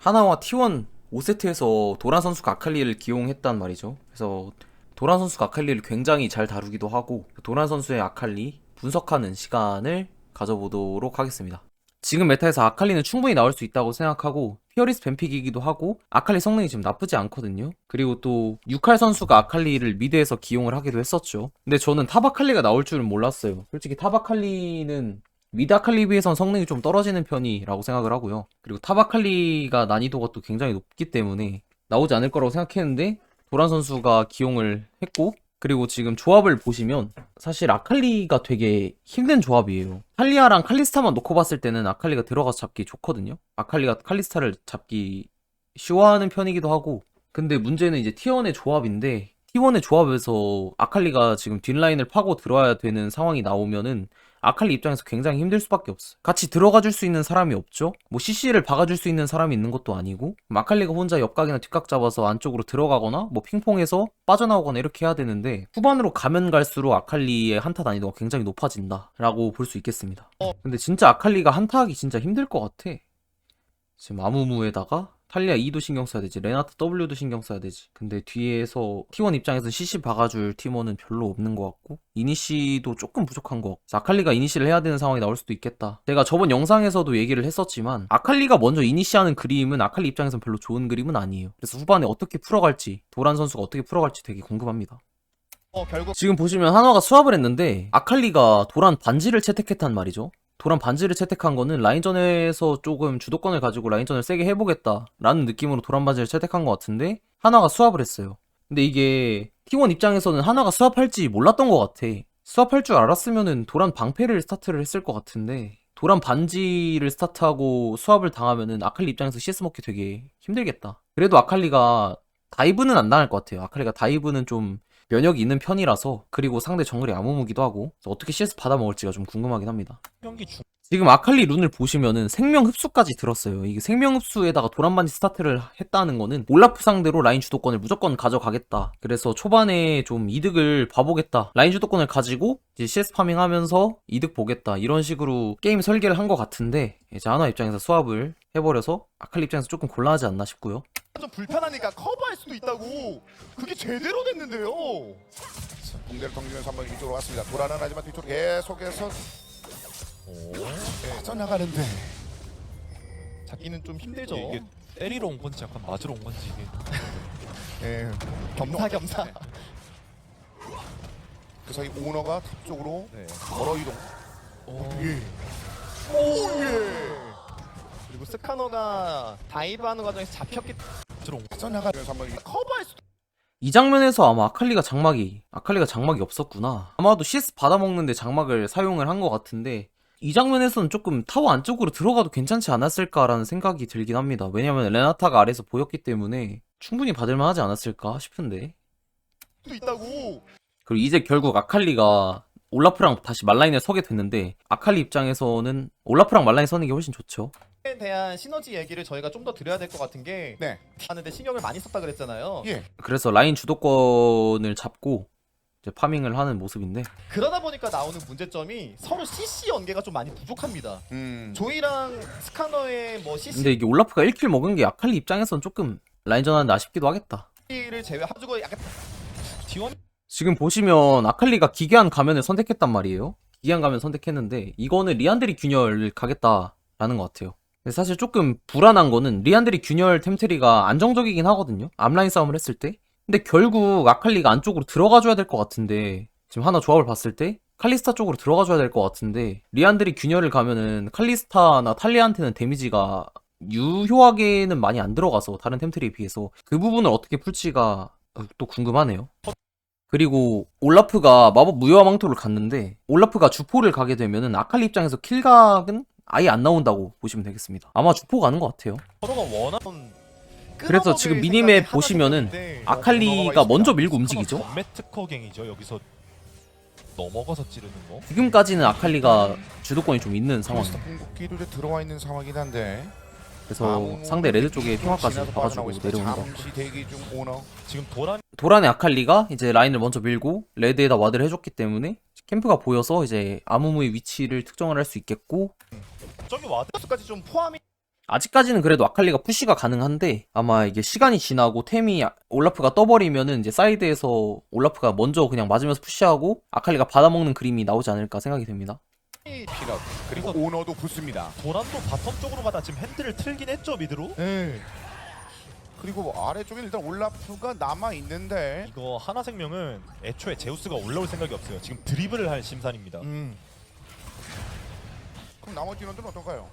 하나와 T1 5세트에서 도란 선수가 아칼리를 기용했단 말이죠. 그래서 도란 선수가 아칼리를 굉장히 잘 다루기도 하고 도란 선수의 아칼리 분석하는 시간을 가져보도록 하겠습니다. 지금 메타에서 아칼리는 충분히 나올 수 있다고 생각하고 피어리스 뱀픽이기도 하고 아칼리 성능이 지금 나쁘지 않거든요. 그리고 또 유칼 선수가 아칼리를 미드에서 기용을 하기도 했었죠. 근데 저는 탑 아칼리가 나올 줄은 몰랐어요. 솔직히 탑 아칼리는 아칼리 비해선 성능이 좀 떨어지는 편이라고 생각을 하고요. 그리고 탑 아칼리가 난이도가 또 굉장히 높기 때문에 나오지 않을 거라고 생각했는데 도란 선수가 기용을 했고 그리고 지금 조합을 보시면 사실 아칼리가 되게 힘든 조합이에요. 칼리아랑 칼리스타만 놓고 봤을 때는 아칼리가 들어가서 잡기 좋거든요. 아칼리가 칼리스타를 잡기 쉬워하는 편이기도 하고 근데 문제는 이제 T1의 조합인데 T1의 조합에서 아칼리가 지금 뒷라인을 파고 들어야 되는 상황이 나오면은 아칼리 입장에서 굉장히 힘들 수밖에 없어요. 같이 들어가 줄 수 있는 사람이 없죠? 뭐 CC를 박아 줄 수 있는 사람이 있는 것도 아니고 그럼 아칼리가 혼자 옆각이나 뒷각 잡아서 안쪽으로 들어가거나 뭐 핑퐁해서 빠져나오거나 이렇게 해야 되는데 후반으로 가면 갈수록 아칼리의 한타 난이도가 굉장히 높아진다 라고 볼 수 있겠습니다. 근데 진짜 아칼리가 한타하기 진짜 힘들 것 같아. 지금 아무무에다가 탈리아 2도 신경 써야 되지 레나타 W도 신경 써야 되지. 근데 뒤에서 T1 입장에서 CC 박아줄 팀원은 별로 없는 것 같고 이니시도 조금 부족한 것 같고. 아칼리가 이니시를 해야 되는 상황이 나올 수도 있겠다. 제가 저번 영상에서도 얘기를 했었지만 아칼리가 먼저 이니시하는 그림은 아칼리 입장에선 별로 좋은 그림은 아니에요. 그래서 후반에 어떻게 풀어갈지 도란 선수가 어떻게 풀어갈지 되게 궁금합니다. 어, 결국 지금 보시면 한화가 수합을 했는데 아칼리가 도란 반지를 채택했단 말이죠. 도란 반지를 채택한 거는 라인전에서 조금 주도권을 가지고 라인전을 세게 해보겠다라는 느낌으로 도란 반지를 채택한 것 같은데 한화가 수합을 했어요. 근데 이게 T1 입장에서는 한화가 수합할지 몰랐던 것 같아. 수합할 줄 알았으면은 도란 방패를 스타트를 했을 것 같은데 도란 반지를 스타트하고 수합을 당하면은 아칼리 입장에서 CS 먹기 되게 힘들겠다. 그래도 아칼리가 다이브는 안 당할 것 같아요. 아칼리가 다이브는 좀 면역이 있는 편이라서 그리고 상대 정글이 아무무기도 하고 어떻게 CS 받아 먹을지가 좀 궁금하긴 합니다. 경기 중 지금 아칼리 룬을 보시면은 생명 흡수까지 들었어요. 이게 생명 흡수에다가 도란반지 스타트를 했다는 거는 올라프 상대로 라인 주도권을 무조건 가져가겠다. 그래서 초반에 좀 이득을 봐보겠다. 라인 주도권을 가지고 이제 CS 파밍하면서 이득 보겠다. 이런 식으로 게임 설계를 한 것 같은데 이제 하나 입장에서 수합을 해버려서 아칼리 입장에서 조금 곤란하지 않나 싶고요. 좀 불편하니까 커버할 수도 있다고 그게 제대로 됐는데요 붕대를 던지면서 한번 이쪽으로 왔습니다. 돌아는 하지만 뒤쪽으로 계속해서 빠져나가는데 잡기는 좀 힘들죠 이게 때리러 온 건지 약간 맞으러 온 건지 이게 예, 겸사겸사 그 사이 오너가 탑 쪽으로 네. 걸어 이동. 어, 예. 오 예. 그리고 스카너가 다이브하는 과정에서 잡혔기 온 한번 커버할 수도 이 장면에서 아마 아칼리가 장막이 아칼리가 장막이 없었구나. 아마도 CS 받아먹는데 장막을 사용을 한 것 같은데 이 장면에서는 조금 타워 안쪽으로 들어가도 괜찮지 않았을까라는 생각이 들긴 합니다. 왜냐면 레나타가 아래에서 보였기 때문에 충분히 받을만 하지 않았을까 싶은데 있다고 그리고 이제 결국 아칼리가 올라프랑 다시 말라인에 서게 됐는데 아칼리 입장에서는 올라프랑 말라인 서는 게 훨씬 좋죠. 에 대한 시너지 얘기를 저희가 좀 더 드려야 될 것 같은 게 네. 하는데 신경을 많이 썼다 그랬잖아요 예. 그래서 라인 주도권을 잡고 이제 파밍을 하는 모습인데 그러다 보니까 나오는 문제점이 서로 CC 연계가 좀 많이 부족합니다 음. 조이랑 스카너의 뭐 CC를 근데 이게 올라프가 1킬 먹은 게 아칼리 입장에서는 조금 라인전 하는데 아쉽기도 하겠다. 제외하고 약간 T1 지금 보시면 아칼리가 기괴한 가면을 선택했단 말이에요. 기괴한 가면 선택했는데 이거는 리안드리 균열을 가겠다라는 것 같아요. 사실 조금 불안한 거는 리안드리 균열 템트리가 안정적이긴 하거든요. 앞라인 싸움을 했을 때. 근데 결국 아칼리가 안쪽으로 들어가줘야 될 것 같은데 지금 하나 조합을 봤을 때 칼리스타 쪽으로 들어가줘야 될 것 같은데 리안드리 균열을 가면은 칼리스타나 탈리아한테는 데미지가 유효하게는 많이 안 들어가서 다른 템트리에 비해서 그 부분을 어떻게 풀지가 또 궁금하네요. 그리고 올라프가 마법 무효화 망토를 갔는데 올라프가 주포를 가게 되면은 아칼리 입장에서 킬각은 아예 안 나온다고 보시면 되겠습니다. 아마 주포 가는 것 같아요. 서로가 원하는 그래서 지금 미니맵 보시면은 아칼리가 먼저 밀고 움직이죠. 특허갱이죠 여기서 넘어가서 찌르는 거 지금까지는 아칼리가 주도권이 좀 있는 이제 들어와 있는 상황이긴 한데. 그래서 아무 상대 레드 쪽에 평화까지 봐가지고. 내려오는 것 같고. 지금 도란 도란의 아칼리가 이제 라인을 먼저 밀고 레드에다 와드를 해줬기 때문에 캠프가 보여서 이제 아무무의 위치를 특정을 할 수 있겠고 저기 와드 까지 좀 포함이 아직까지는 그래도 아칼리가 푸시가 가능한데 아마 이게 시간이 지나고 템이 올라프가 떠버리면은 이제 사이드에서 올라프가 먼저 그냥 맞으면서 푸시하고 아칼리가 받아먹는 그림이 나오지 않을까 생각이 됩니다. 피넛 그리고 오너도 붙습니다. 도란도 바텀 쪽으로 가다 지금 핸들을 틀긴 했죠 미드로. 네. 그리고 아래쪽에 일단 올라프가 남아 있는데 이거 하나 생명은 애초에 제우스가 올라올 생각이 없어요. 지금 드리블을 할 심산입니다. 음. 그럼 나머지 인원들은 어떨까요?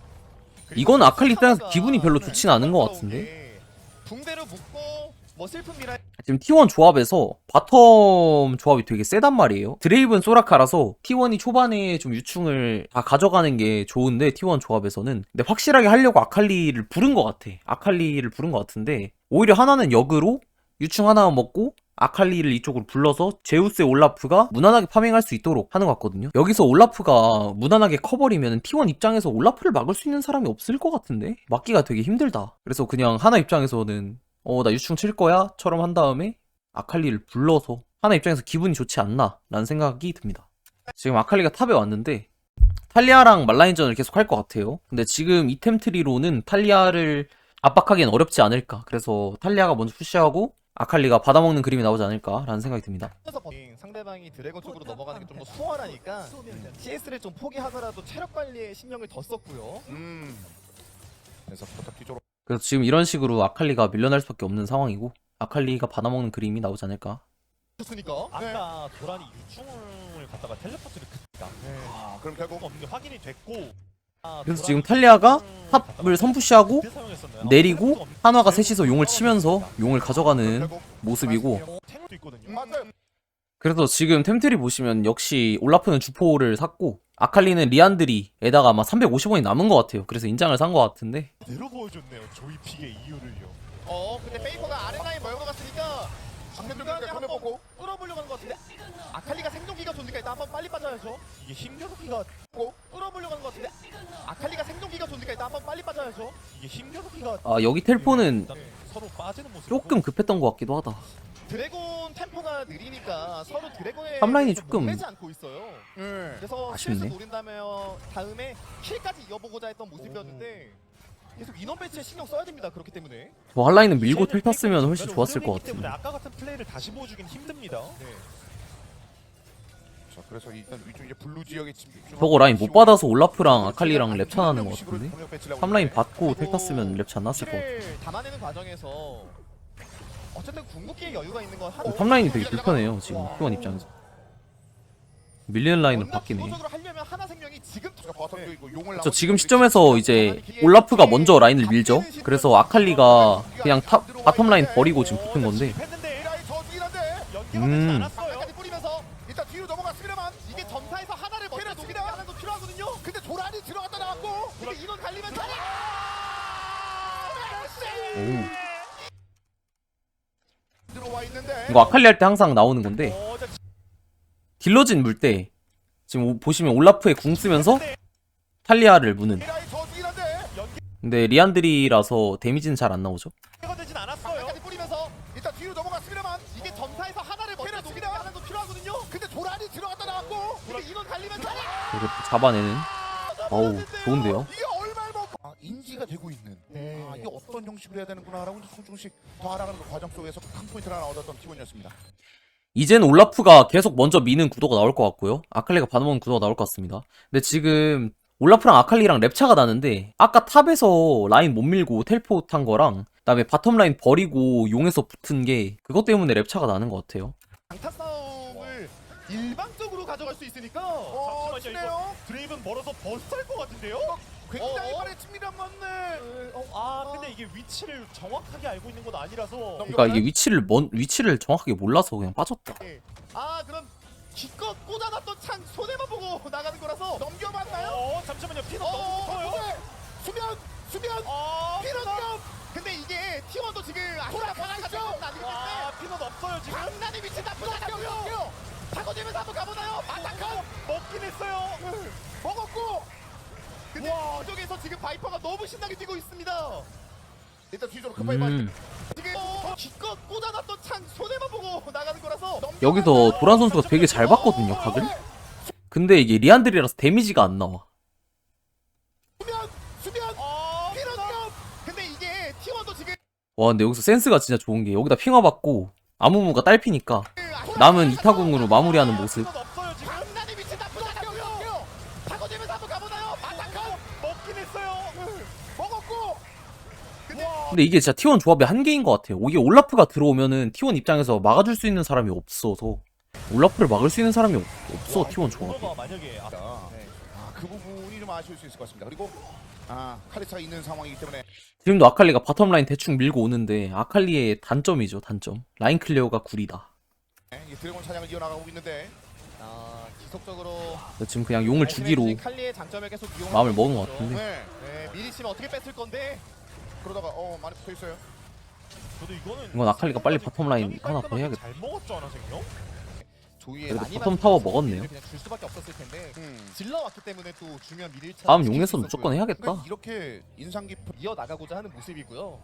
이건 아칼리 입장에서 기분이 별로 좋진 않은 것 같은데 네. 붕대로 묶고 뭐 슬픈 미라 지금 T1 조합에서 바텀 조합이 되게 세단 말이에요. 드레이븐 소라카라서 T1이 초반에 좀 유충을 다 가져가는 게 좋은데 T1 조합에서는 근데 확실하게 하려고 아칼리를 부른 것 같아. 아칼리를 부른 것 같은데 오히려 하나는 역으로 유충 하나 먹고 아칼리를 이쪽으로 불러서 제우스의 올라프가 무난하게 파밍할 수 있도록 하는 것 같거든요. 여기서 올라프가 무난하게 커버리면 T1 입장에서 올라프를 막을 수 있는 사람이 없을 것 같은데 막기가 되게 힘들다. 그래서 그냥 하나 입장에서는 어 나 유충 칠 거야 처럼 한 다음에 아칼리를 불러서 하나 입장에서 기분이 좋지 않나 라는 생각이 듭니다. 지금 아칼리가 탑에 왔는데 탈리아랑 말라인전을 계속 할 것 같아요. 근데 지금 이템 트리로는 탈리아를 압박하기엔 어렵지 않을까. 그래서 탈리아가 먼저 푸시하고 아칼리가 받아먹는 그림이 나오지 않을까라는 생각이 듭니다. 그래서 상대방이 드래곤 쪽으로 넘어가는 게 좀 더 수월하니까 CS를 좀 포기하더라도 체력 관리에 신경을 더 썼고요. 음. 그래서 포탑 뒤쪽으로 그래서 지금 이런 식으로 아칼리가 밀려날 수밖에 없는 상황이고 아칼리가 받아먹는 그림이 나오지 않을까. 좋으니까. 아까 도란이 유충을 갖다가 텔레포트를 긋다. 아, 그럼 결국 없는 게 확인이 됐고. 아, 그래서 지금 탈리아가 유충을 탑을 갖다가 선푸시하고 그때 사용했었나요? 내리고 한화가 셋이서 용을 치면서 용을 가져가는 모습이고 탱도 있거든요. 맞아요. 그래서 지금 템트리 보시면 역시 올라프는 주포를 샀고 아칼리는 리안드리에다가 아마 350원이 남은 것 같아요. 그래서 인장을 산 것 같은데 그대로 보여줬네요. 조이픽의 이유를요. 어, 근데 페이퍼가 아랫라인 멀고 갔으니까 상대쪽에 손에 뽑고 뚫어보려고 하는 것 같은데 아칼리가 생존기가 좋으니까 일단 한번 빨리 빠져야죠. 이게 힘겨루기가 뚫어보려고 하는 것 같은데 아칼리가 생존기가 좋으니까 일단 한번 빨리 빠져야죠. 이게 힘겨루기가 아 여기 텔포는 일단 서로 빠지는 모습. 조금 급했던 것 같기도 하다. 드래곤 템포가 느리니까 서로 드래곤의 탑라인이 조금 놀래지 않고 있어요. 네. 그래서 아쉽네. 실수 노린다며 다음에 킬까지 이어보고자 했던 모습이었는데 계속 인원 배치에 신경 써야 됩니다. 그렇기 때문에 저 한라인은 밀고 텔 탔으면 훨씬 좋았을 것 때문에 같은데. 아까 같은 플레이를 다시 보여주긴 힘듭니다. 자, 그래서 일단 위쪽 이제 블루 지역에 집중. 저거 라인 못 받아서 올라프랑 아칼리랑 랩차 나는 것 같은데. 3라인 받고 텔 탔으면 랩차 안 났을 것 같아. 킬을 담아내는 과정에서 어쨌든 궁극기의 여유가 있는 건 하나. 3라인이 되게 불편해요 지금 T1 입장에서. 밀리는 라인은 바뀌네. 저 지금 시점에서 이제 올라프가 먼저 라인을 밀죠. 그래서 아칼리가 그냥 탑 바텀 라인 버리고 지금 붙은 건데. 연계가 음. 되지 않았어요. 까지 뿌리면서 일단 뒤로 넘어갔습니다만 이게 점사에서 하나를 먼저 녹이는 하나도 필요하거든요. 근데 도란이 들어갔다 나왔고 근데 인원 갈리면서 오. 들어와 있는데 이거 아칼리 할 때 항상 나오는 건데 어, 자, 딜러진 물 때 지금 오- 보시면 올라프에 궁 쓰면서 탈리아를 무는. 근데 리안드리라서 데미지는 잘 안 나오죠. 그리고 또 잡아내는. 어우 좋은데요. 아, 인지가 되고 있 는 아, 이게 어떤 형식으로 해야 되는구나라고 이제 조금씩 더 알아가는 그 과정 속에서 큰 포인트를 하나 얻었던 팀원이었습니다 이젠 올라프가 계속 먼저 미는 구도가 나올 것 같고요. 아칼리가 받아먹는 구도가 나올 것 같습니다. 근데 지금 올라프랑 아칼리랑 랩차가 나는데 아까 탑에서 라인 못 밀고 텔포 탄 거랑 그다음에 바텀 라인 버리고 용에서 붙은 게 그것 때문에 랩차가 나는 것 같아요. 강타 싸움을 일방적으로 가져갈 수 있으니까 어 잠시만요, 치네요 드레이븐 멀어서 버스할 것 같은데요? 굉장히 어? 빠르게 칩니다만네 어, 아 근데 이게 위치를 정확하게 알고 있는 건 아니라서 그러니까 이게 위치를 먼 위치를 정확하게 몰라서 그냥 빠졌다. 아 그럼 기껏 꽂아놨던 창 손에만 보고 나가는 거라서 넘겨봤나요? 어 잠시만요 피너 어, 너무 커요. 네. 수면 수면 아 피넛 근데 이게 T1도 지금 아니기 때문에 아 피넛 없어요 지금 장난이 미친 나쁘지 않고요 타고지면서 한번 가보나요? 아타칸 먹긴 했어요. 먹었고 근데 이쪽에서 지금 바이퍼가 너무 신나게 뛰고 있습니다 일단 뒤쪽으로 급하게 음. 음. 지금 어, 기껏 꽂아놨던 창 손에만 보고 나가는 거라서 여기서 도란 선수가 되게 잘 봤거든요 각을. 근데 이게 리안드리라서 데미지가 안 나와. 수면 수면 아와 근데 여기서 센스가 진짜 좋은 게 여기다 핑화 받고 아무무가 딸피니까 남은 이타궁으로 마무리하는 모습. 근데 이게 진짜 T1 조합의 한계인 것 같아요. 이게 올라프가 들어오면은 T1 입장에서 막아줄 수 있는 사람이 없어서 올라프를 막을 수 있는 사람이 없, 없어 T1 조합이. 아, 네. 아, 그 부분이 좀 아쉬울 수 있을 것 같습니다. 그리고 아, 카리스가 있는 상황이기 때문에. 지금도 아칼리가 바텀 라인 대충 밀고 오는데 아칼리의 단점이죠 단점. 라인 클리어가 구리다. 네, 이 드래곤 사냥을 이어나가고 있는데 아 지속적으로 지금 그냥 용을 주기로 칼리의 장점을 계속 이용. 마음을 먹은 것 같은데 네. 네, 미리 치면 어떻게 뺐을 건데? 그러다가 어 많이 붙어 있어요. 저도 이거는 이건 아칼리가 빨리 바텀 라인 하나 더 해야겠다. 잘 먹었죠 하나 생명? 조이의 그래도 많이 바텀 맞은 타워 선수들이 먹었네요. 그냥 줄 수밖에 없었을 텐데 음. 질러 왔기 때문에 또 주면 미리 차 다음 용에서는 무조건 해야겠다 그러니까 이렇게 인상 깊은 이어 나가고자 하는 모습이고요.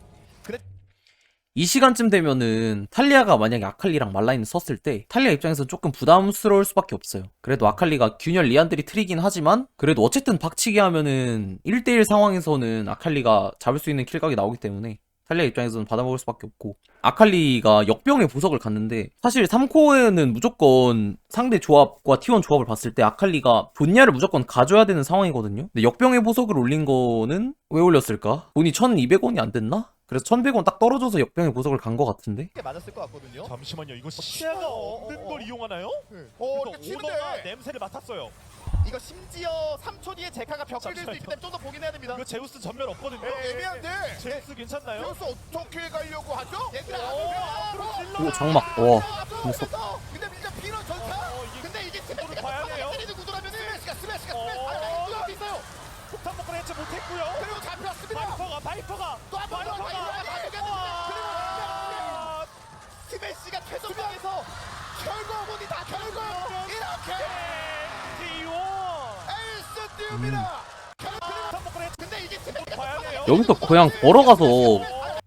이 시간쯤 되면은 탈리아가 만약에 아칼리랑 말라인을 썼을 때 탈리아 입장에서는 조금 부담스러울 수밖에 없어요. 그래도 아칼리가 균열 리안들이 트리긴 하지만 그래도 어쨌든 박치기 하면은 1대1 상황에서는 아칼리가 잡을 수 있는 킬각이 나오기 때문에 탈리아 입장에서는 받아먹을 수밖에 없고 아칼리가 역병의 보석을 갔는데 사실 3코어에는 무조건 상대 조합과 T1 조합을 봤을 때 아칼리가 존야를 무조건 가져야 되는 상황이거든요. 근데 역병의 보석을 올린 거는 왜 올렸을까? 돈이 1200원이 안 됐나? 그래서 1100원 딱 떨어져서 역병의 보석을 간 것 같은데 게 맞았을 것 같거든요. 잠시만요 이거 시야가 없는 걸 이용하나요? 어, 그래서 이렇게 치는데 냄새를 맡았어요 이거 심지어 3초 뒤에 제카가 벽을 들 수 있기 때문에 좀 더 보긴 해야 됩니다. 이거 제우스 전멸 없거든요 에, 애매한데 제우스 괜찮나요? 여기서 어떻게 가려고 하죠? 얘들아, 오 장막 와 앞에서 근데 밀자. 어, 이게 근데 이게 스매시가 봐야 돼요. 때리는 구도라면은 스매시가 스매시가 어. 스매시. 있어요? 폭탄 먹고 해체 못했고요. 그리고 잡혔습니다. 바이퍼가 바이퍼가 또한번더 바이퍼가 바이퍼가 와. 스매시가 최종방에서 결국 운이 다 결국 이렇게! T1 에이스 띄웁니다. 먹고 해체 근데 이게 스매시가 여기서 그냥 걸어가서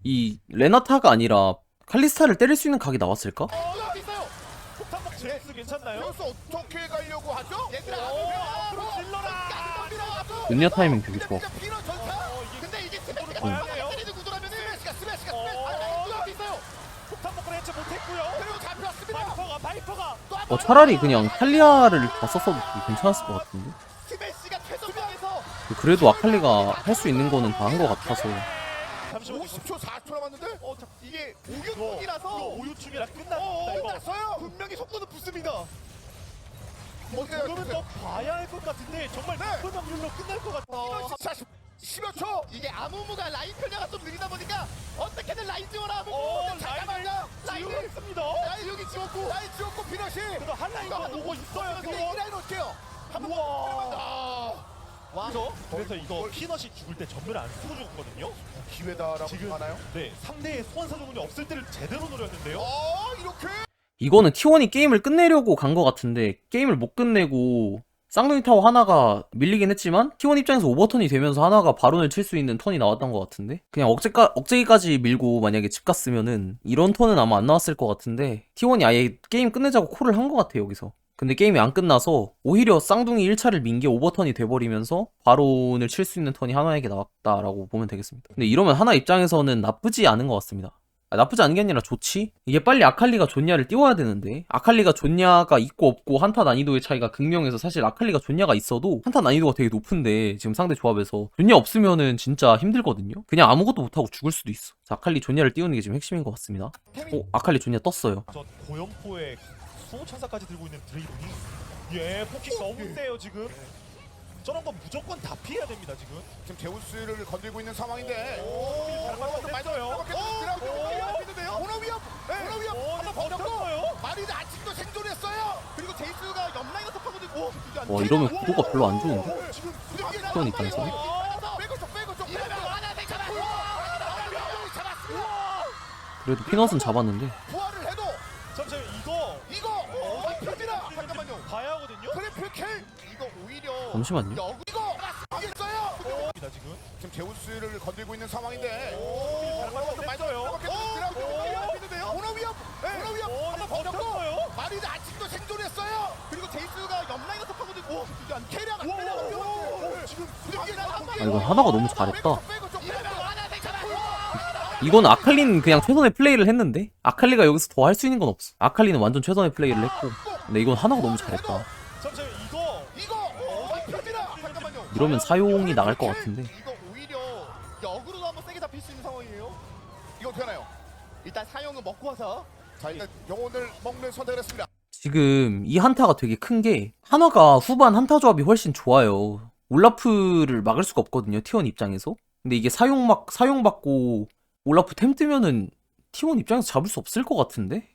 이 레나타가 아니라 칼리스타를 때릴 수 있는 각이 나왔을까? 먹고 제우스 괜찮나요? 여기서 어떻게 가려고 하죠? 얘들아, 오, 질러라 은야 타이밍 되게 좋아 전사. 어, 어. 아, 바이퍼가 어 차라리 그냥 탈리아를 봤었어도 괜찮았을 것 같은데? 그래도 아칼리가 할 수 있는 거는 다 한 것 같아서. 잠시만요. 50초 4초 남았는데? 어, 자, 이게 오유충이라 끝났다 어, 이거. 끝났어요. 분명히 속도는 붙습니다. 어떻게 그러면 더 봐야 할 것 같은데 정말 네. 높은 확률로 끝날 것 같아 어, 40, 10여 초. 이게 아무무가 라인 편향가 좀 느리다 보니까 어떻게든 라인 지워라 아무무. 어, 잠깐만요. 라인을 지우겠습니다 라인 여기 지웠고 라인 지웠고 피너시. 그래도 한 라인만 오고 있어요 근데 이 라인 어때요? 한번 우와 아, 와. 그래서 그래서 이거 피넛이 죽을 때 전멸을 안 쓰고 죽었거든요 기회다라고 지금 하나요? 네 상대의 소환사 조건이 없을 때를 제대로 노렸는데요 어 이렇게 이거는 T1이 게임을 끝내려고 간 것 같은데 게임을 못 끝내고 쌍둥이 타워 하나가 밀리긴 했지만 T1 입장에서 오버턴이 되면서 하나가 바론을 칠 수 있는 턴이 나왔던 것 같은데 그냥 억제까, 억제기까지 밀고 만약에 집 갔으면은 이런 턴은 아마 안 나왔을 것 같은데 T1이 아예 게임 끝내자고 콜을 한 것 같아 여기서. 근데 게임이 안 끝나서 오히려 쌍둥이 1차를 민 게 오버턴이 돼버리면서 바론을 칠 수 있는 턴이 하나에게 나왔다라고 보면 되겠습니다. 근데 이러면 하나 입장에서는 나쁘지 않은 것 같습니다 아, 나쁘지 않은 게 아니라 좋지? 이게 빨리 아칼리가 존냐를 띄워야 되는데 아칼리가 존냐가 있고 없고 한타 난이도의 차이가 극명해서 사실 아칼리가 존냐가 있어도 한타 난이도가 되게 높은데 지금 상대 조합에서 존냐 없으면은 진짜 힘들거든요? 그냥 아무것도 못하고 죽을 수도 있어 자, 아칼리 존냐를 띄우는 게 지금 핵심인 것 같습니다 어? 아칼리 존냐 떴어요 저 고연포에 수호천사까지 들고 있는 드레이븐이 예 포킹 너무 세요 지금 저런 건 무조건 다 피해야 됩니다 지금 지금 제우스를 건들고 있는 상황인데 잘 맞았어요 오너 위협 오너 위협 오 한번 네, 버텼고 마리는 아직도 생존했어요 그리고 제이스가 오, 이게 안와 돼. 이러면 구도가 별로 안 좋은데? 오, 지금 T1 입장에서 그래도 피넛은 잡았는데 봐야 하거든요. 트리플 킬! 이거 오히려 잠시만요. 여기 이거 맞겠어요? 입니다 지금. 지금 제우스를 건들고 있는 상황인데. 잘 맞았어요. 오너 위협! 오너 위협! 오 네, 한번 버텼고 버텼어요? 마리는 아직도 생존했어요. 그리고 제이스가 옆라인에 섞어보는 오, 이게 안 돼. 캐리어가 오, 캐리어가 오, 지금 아 이건 하나가 너무 잘했다. 이건 아칼리는 그냥 최선의 플레이를 했는데? 아칼리가 여기서 더 할 수 있는 건 없어. 아칼리는 완전 최선의 플레이를 했고 근데 이건 하나가 너무 잘했다 잠시만 이거 이거 어, 펴지라. 잠깐만요. 이러면 사용이 나갈 것 같은데 이거 오히려 역으로도 한번 세게 잡힐 수 있는 상황이에요. 이거 어떻게 하나요? 일단 사용은 먹고 와서 자 일단 영혼을 먹는 선택을 했습니다. 지금 이 한타가 되게 큰게 한화가 후반 한타 조합이 훨씬 좋아요. 올라프를 막을 수가 없거든요. T1 입장에서. 근데 이게 사용막 사용받고 올라프 템 뜨면은 T1 입장에서 잡을 수 없을 것 같은데.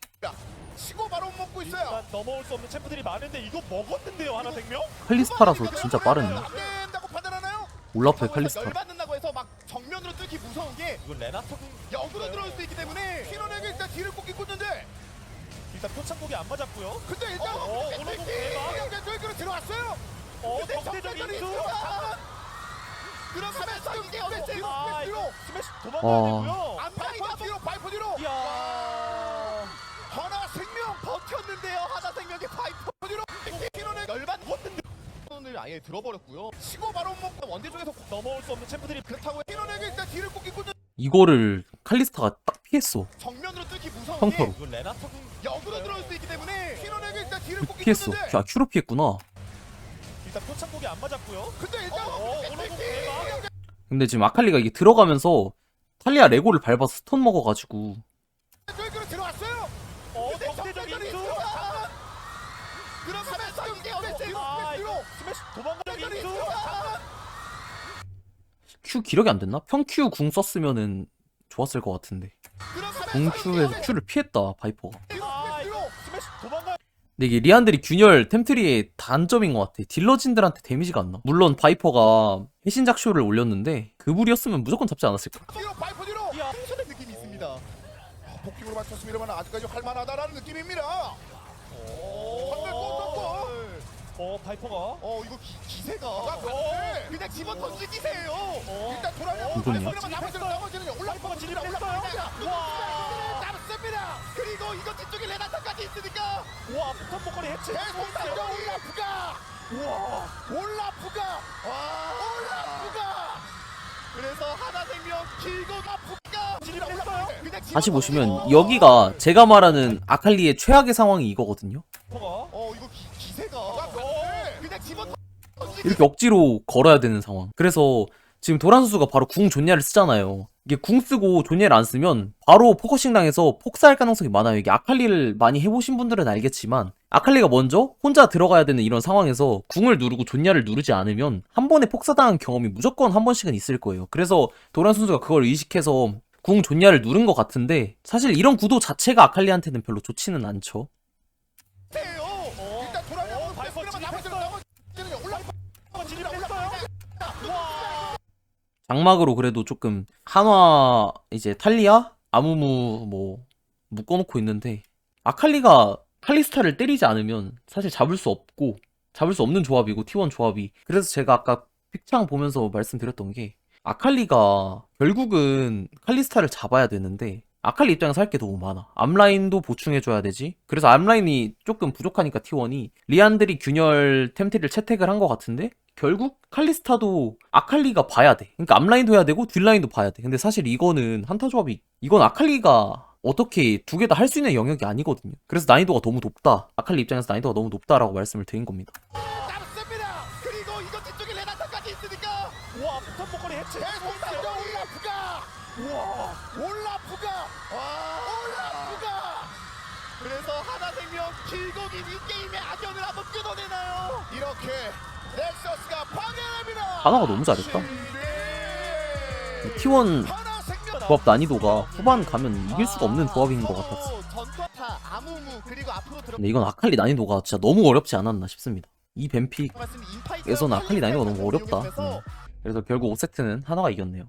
치고 바로 먹고 있어요. 일단 넘어올 수 없는 챔프들이 많은데 이거 먹었는데요 하나 생명? 칼리스타라서 진짜 빠르네. 안 된다고 판단하나요? 올라프의 상황에서 칼리스타. 열받는다고 해서 막 정면으로 뚫기 무서운 게 이거 레나타 궁 역으로 들어올 수 있기 때문에 키런에게 일단 뒤를 꽂기 꽂는데 일단 표창곡이 안 맞았고요. 근데 일단 어, 어, 오늘 공 대박. 저기로 들어왔어요. 어 근데 적대적인 수. 들어가. 들어가면서 이게 뒤로 아 스매시 도망가야 어. 되고요. 안 파이가 뒤로 파이퍼 뒤로 이야. 하나 생명 버텼는데요 하나 생명의 파이퍼 뒤로 키런에 열받는데 오늘 아예 들어버렸고요 치고 바로 먹고 원대 쪽에서 넘어올 수 없는 챔프들이 그렇다고 키런에게 일단 뒤를 꽂기 꽂는 이거를 칼리스타가 딱 피했어. 정면으로 뚫기 무서운 평타로. 게 이거 레나타 궁 역으로 들어올 수 있기 때문에 키런에게 일단 뒤를 꽂기 피했어. 꽂는데 야, 큐로 피했구나. 일단 표창곡이 안 맞았고요. 근데 일단 어, 어, 공 대박. 근데 지금 아칼리가 이게 들어가면서 탈리아 레고를 밟아서 스턴 먹어가지고 저기로 들어왔어요. 어 근데 적대적인 정면전이 수. 들어가. 들어가면서 이게 어째 아 뒤로 이거 스매시 도망가는 뒤로 수. 들어가. Q 기력이 안 됐나? 평큐 궁 썼으면은 좋았을 것 같은데. 궁 Q에서 Q를 피했다 바이퍼가. 아 이거 스매시 도망가. 근데 이게 리안들이 균열 템트리의 단점인 것 같아. 딜러진들한테 데미지가 안 나. 물론 바이퍼가 해신작 쇼를 올렸는데 그 불이었으면 무조건 잡지 않았을까. 뒤로 뒤로. 느낌이 있습니다 복싱으로 맞췄습니다만 아직까지 할만하다라는 느낌입니다. 꽂았고. 어 바이퍼가. 어 이거 기, 기세가 어, 그냥 집어 던지 기세예요 어. 일단 돌아가고 무슨이야? 파이퍼는 나머지는 나머지는 올라가고 진입했어요. 올라갑니다. 와. 잡습니다. 그리고 이거 뒤쪽에 레나타까지 있으니까 와 폭탄 목걸이 해체. 계속 달려 올라프가. 우와 올라프가. 와. 올라프가. 그래서 하나 생명 길고 아프가 진입했어요. 그냥 집어 다시 던지고. 보시면 여기가 제가 말하는 아칼리의 최악의 상황이 이거거든요. 어 이거 기, 이렇게 억지로 걸어야 되는 상황. 그래서 지금 도란 선수가 바로 궁 존냐를 쓰잖아요. 이게 궁 쓰고 존냐를 안 쓰면 바로 포커싱 당해서 폭사할 가능성이 많아요. 이게 아칼리를 많이 해보신 분들은 알겠지만 아칼리가 먼저 혼자 들어가야 되는 이런 상황에서 궁을 누르고 존냐를 누르지 않으면 한 번에 폭사당한 경험이 무조건 한 번씩은 있을 거예요. 그래서 도란 선수가 그걸 의식해서 궁 존냐를 누른 것 같은데 사실 이런 구도 자체가 아칼리한테는 별로 좋지는 않죠. 세요. 어. 일단 돌아가고 어, 바이퍼 나머지는 진입했어요. 나머지는 올라. 어, 진입했어요. 와. 장막으로 그래도 조금 한화 이제 탈리아? 아무무 뭐 묶어놓고 있는데 아칼리가 칼리스타를 때리지 않으면 사실 잡을 수 없고 잡을 수 없는 조합이고 T1 조합이. 그래서 제가 아까 픽창 보면서 말씀드렸던 게 아칼리가 결국은 칼리스타를 잡아야 되는데 아칼리 입장에서 할 게 너무 많아 앞라인도 보충해줘야 되지 그래서 앞라인이 조금 부족하니까 T1이 리안들이 균열 템트리를 채택을 한 것 같은데 결국 칼리스타도 아칼리가 봐야 돼. 그러니까 앞라인도 해야 되고 뒷라인도 봐야 돼. 근데 사실 이거는 한타 조합이 이건 아칼리가 어떻게 두 개 다 할 수 있는 영역이 아니거든요. 그래서 난이도가 너무 높다. 아칼리 입장에서 난이도가 너무 높다라고 말씀을 드린 겁니다. 그리고 이거 뒤쪽에 레나타까지 있으니까 와 목걸이 해체. 와. 올라프가. 와. 올라프가. 그래서 하나생명 길고 긴이 게임의 악연을 한번 끊어내나요? 이렇게 넥서스가 파괴됩니다. 하나가 너무 잘했다. 네. T1 하나 생명. 조합 난이도가 후반 가면 이길 수가 없는 조합인 것 같았어. 전투타 아무무 그리고 앞으로 근데 이건 아칼리 난이도가 진짜 너무 어렵지 않았나 싶습니다. 이 뱀픽 들어갔으면 인파이터 에서는 아칼리 난이도가 너무 어렵다. 음. 그래서 결국 5세트는 하나가 이겼네요.